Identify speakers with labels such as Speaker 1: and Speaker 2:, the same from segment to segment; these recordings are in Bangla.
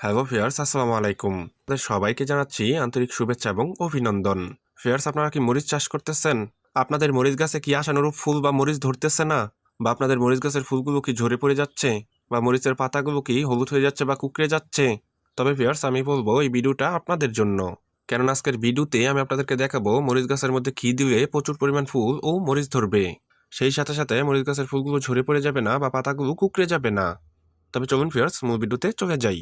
Speaker 1: হ্যালো ফিয়ার্স, আসসালামু আলাইকুম। আপনাদের সবাইকে জানাচ্ছি আন্তরিক শুভেচ্ছা এবং অভিনন্দন। ফিয়ার্স, আপনারা কি মরিচ চাষ করতেছেন? আপনাদের মরিচ গাছে কি আশানুরূপ ফুল বা মরিচ ধরতেছে না? বা আপনাদের মরিচ গাছের ফুলগুলো কি ঝরে পড়ে যাচ্ছে? বা মরিচের পাতাগুলো কি হলুদ হয়ে যাচ্ছে বা কুকড়ে যাচ্ছে? তবে ফিয়ার্স, আমি বলব এই ভিডিওটা আপনাদের জন্য। কেননা আজকের ভিডিওতে আমি আপনাদেরকে দেখাবো মরিচ গাছের মধ্যে কি দিলে প্রচুর পরিমাণ ফুল ও মরিচ ধরবে। সেই সাথে সাথে মরিচ গাছের ফুলগুলো ঝরে পড়ে যাবে না বা পাতাগুলো কুকড়ে যাবে না। তবে চলুন ফিয়ার্স, মূল ভিডিওতে চলে যাই।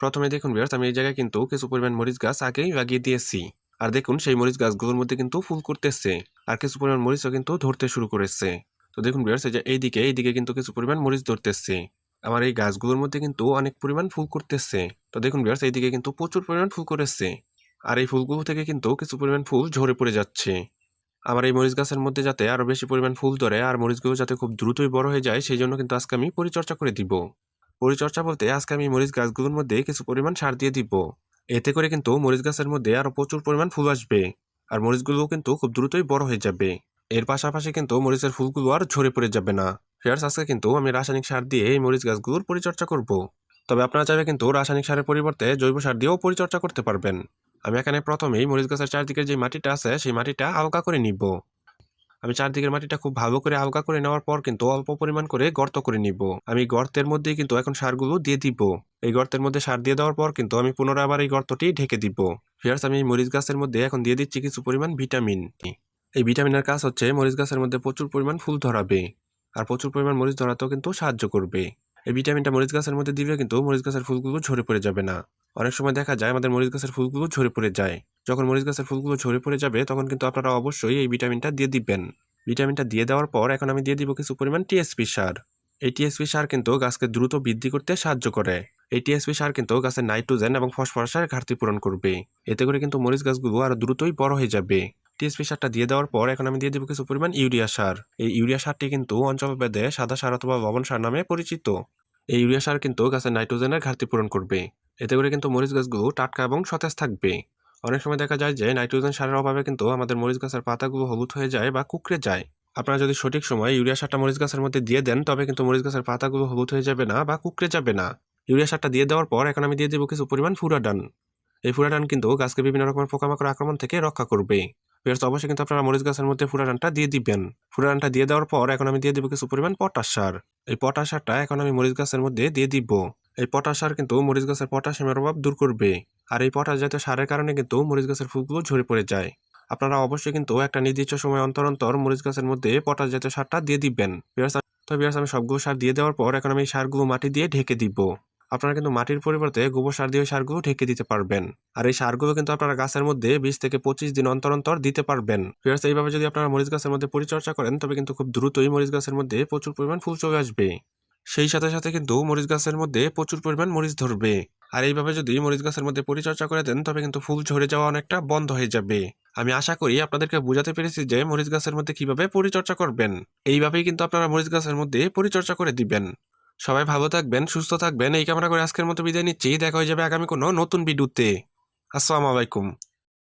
Speaker 1: প্রথমে দেখুন ভিউয়ার্স আমি এই জায়গায় কিন্তু কিছু পরিমাণ মরিচ গাছ আগেই লাগিয়ে দিয়েছি। আর দেখুন সেই মরিচ গাছগুলোর মধ্যে কিন্তু ফুল করতেছে। আর কিছু পরিমাণ মরিচও কিন্তু ধরতে শুরু করেছে। তো দেখুন ভিউয়ার্স এই যে এইদিকে এইদিকে কিন্তু কিছু পরিমাণ মরিচ ধরতেছে। আমার এই গাছগুলোর মধ্যে কিন্তু অনেক পরিমাণ ফুল করতেছে। তো দেখুন ভিউয়ার্স এইদিকে কিন্তু প্রচুর পরিমাণ ফুল করেছে। আর এই ফুলগুলো থেকে কিন্তু কিছু পরিমাণ ফুল ঝরে পড়ে যাচ্ছে। আমার এই মরিচ গাছের মধ্যে যাতে আরও বেশি পরিমাণ ফুল ধরে, আর মরিচগুলো যাতে খুব দ্রুতই বড় হয়ে যায়, সেই জন্য কিন্তু আজকে আমি পরিচর্যা করে দিব। পরিচর্যা বলতে আজকে আমি মরিচ গাছগুলোর মধ্যে কিছু পরিমাণ সার দিয়ে দিব। এতে করে কিন্তু মরিচ গাছের মধ্যে আরও প্রচুর পরিমাণ ফুল আসবে আর মরিচগুলোও কিন্তু খুব দ্রুতই বড় হয়ে যাবে। এর পাশাপাশি কিন্তু মরিচের ফুলগুলো আর ঝরে পড়ে যাবে না। ফেয়ার্স, আজকে কিন্তু আমি রাসায়নিক সার দিয়ে এই মরিচ গাছগুলোর পরিচর্যা করব। তবে আপনারা চাইলে কিন্তু রাসায়নিক সারের পরিবর্তে জৈব সার দিয়েও পরিচর্যা করতে পারবেন। আমি এখানে প্রথমেই মরিচ গাছের চারদিকের যে মাটিটা আছে, সেই মাটিটা হালকা করে নিব। আমি চারদিকের মাটিটা খুব ভালো করে হালকা করে নেওয়ার পর কিন্তু অল্প পরিমাণ করে গর্ত করে নিব। আমি গর্তের মধ্যেই কিন্তু এখন সারগুলো দিয়ে দিব। এই গর্তের মধ্যে সার দিয়ে দেওয়ার পর কিন্তু আমি পুনরায় আবার এই গর্তটি ঢেকে দিব। ফিয়ার্স আমি মরিচ গাছের মধ্যে এখন দিয়ে দিচ্ছি কিছু পরিমাণ ভিটামিন। এই ভিটামিনের কাজ হচ্ছে মরিচ গাছের মধ্যে প্রচুর পরিমাণ ফুল ধরাবে আর প্রচুর পরিমাণ মরিচ ধরাতেও কিন্তু সাহায্য করবে। এই ভিটামিনটা মরিচ গাছের মধ্যে দিলে কিন্তু মরিচ গাছের ফুলগুলো ঝরে পড়ে যাবে না। অনেক সময় দেখা যায় আমাদের মরিচ গাছের ফুলগুলো ঝরে পড়ে যায়। যখন মরিচ গাছের ফুলগুলো ঝরে পড়ে যাবে, তখন কিন্তু আপনারা অবশ্যই এই ভিটামিনটা দিয়ে দিবেন। ভিটামিনটা দিয়ে দেওয়ার পর এখন আমি দিয়ে দিব কিছু পরিমাণ টিএসপি সার। এই টিএসপি সার কিন্তু গাছকে দ্রুত বৃদ্ধি করতে সাহায্য করে। এই টিএসপি সার কিন্তু গাছের নাইট্রোজেন এবং ফসফরাসের ঘাটতি পূরণ করবে। এতে করে কিন্তু মরিচ গাছগুলো আরও দ্রুতই বড় হয়ে যাবে। টিএসপি সারটা দিয়ে দেওয়ার পর এখন আমি দিয়ে দিব কিছু পরিমাণ ইউরিয়া সার। এই ইউরিয়া সারটি কিন্তু অঞ্চল ভেদে সাদা সার অথবা ভবন সার নামে পরিচিত। এই ইউরিয়া সার কিন্তু গাছের নাইট্রোজেনের ঘাটতি পূরণ করবে। এতে করে কিন্তু মরিচ গাছগুলো টাটকা এবং সতেজ থাকবে। অনেক সময় দেখা যায় যে নাইট্রোজেন সারের অভাবে কিন্তু আমাদের মরিচ গাছের পাতাগুলো হলুদ হয়ে যায় বা কুকড়ে যায়। আপনারা যদি সঠিক সময় ইউরিয়া সারটা মরিচ গাছের মধ্যে দিয়ে দেন, তবে কিন্তু মরিচ গাছের পাতাগুলো হলুদ হয়ে যাবে না বা কুকড়ে যাবে না। ইউরিয়া সারটা দিয়ে দেওয়ার পর এখন আমি দিয়ে দেবো কিছু পরিমাণ ফুরাডান। এই ফুরাডান কিন্তু গাছকে বিভিন্ন রকমের পোকামাকড় আক্রমণ থেকে রক্ষা করবে। এর অবশ্যই কিন্তু আপনারা মরিচ গাছের মধ্যে ফুরাডানটা দিয়ে দিবেন। ফুরাডানটা দিয়ে দেওয়ার পর এখন আমি দিয়ে দেবো কিছু পরিমাণ পটাশ সার। এই পটাশ সারটা এখন আমি মরিচ গাছের মধ্যে দিয়ে দিব। এই পটাশ সার কিন্তু মরিচ গাছের পটাশিয়ামের অভাব দূর করবে। আর এই পটাশ জাতীয় সারের কারণে কিন্তু মরিচ গাছের ফুলগুলো ঝরে পড়ে যায়। আপনারা অবশ্যই কিন্তু একটা নির্দিষ্ট সময় অন্তর অন্তর মরিচ গাছের মধ্যে পটাশ জাতীয় সারটা দিয়ে দিবেন। তো বিয়ার্স, আমি সবগুলো সার দিয়ে দেওয়ার পর এখন আমি এই সারগুলো মাটি দিয়ে ঢেকে দিব। আপনারা কিন্তু মাটির পরিবর্তে গোবর সার দিয়ে সারগুলো ঢেকে দিতে পারবেন। আর এই সারগুলো কিন্তু আপনারা গাছের মধ্যে বিশ থেকে পঁচিশ দিন অন্তর অন্তর দিতে পারবেন। ফিয়ার্স এইভাবে যদি আপনারা মরিচ গাছের মধ্যে পরিচর্যা করেন, তবে কিন্তু খুব দ্রুতই মরিচ গাছের মধ্যে প্রচুর পরিমাণ ফুল চলে আসবে। সেই সাথে সাথে কিন্তু মরিচ গাছের মধ্যে প্রচুর পরিমাণ মরিচ ধরবে। আর এইভাবে যদি মরিচ গাছের মধ্যে পরিচর্যা করে দেন, তবে কিন্তু ফুল ঝরে যাওয়া অনেকটা বন্ধ হয়ে যাবে। আমি আশা করি আপনাদেরকে বোঝাতে পেরেছি যে মরিচ গাছের মধ্যে কীভাবে পরিচর্যা করবেন। এইভাবেই কিন্তু আপনারা মরিচ গাছের মধ্যে পরিচর্যা করে দিবেন। সবাই ভালো থাকবেন, সুস্থ থাকবেন। এই ক্যামেরা করে আজকের মতো বিদায় নিচ্ছি। দেখা হয়ে যাবে আগামী কোনো নতুন ভিডিওতে। আসসালামু আলাইকুম।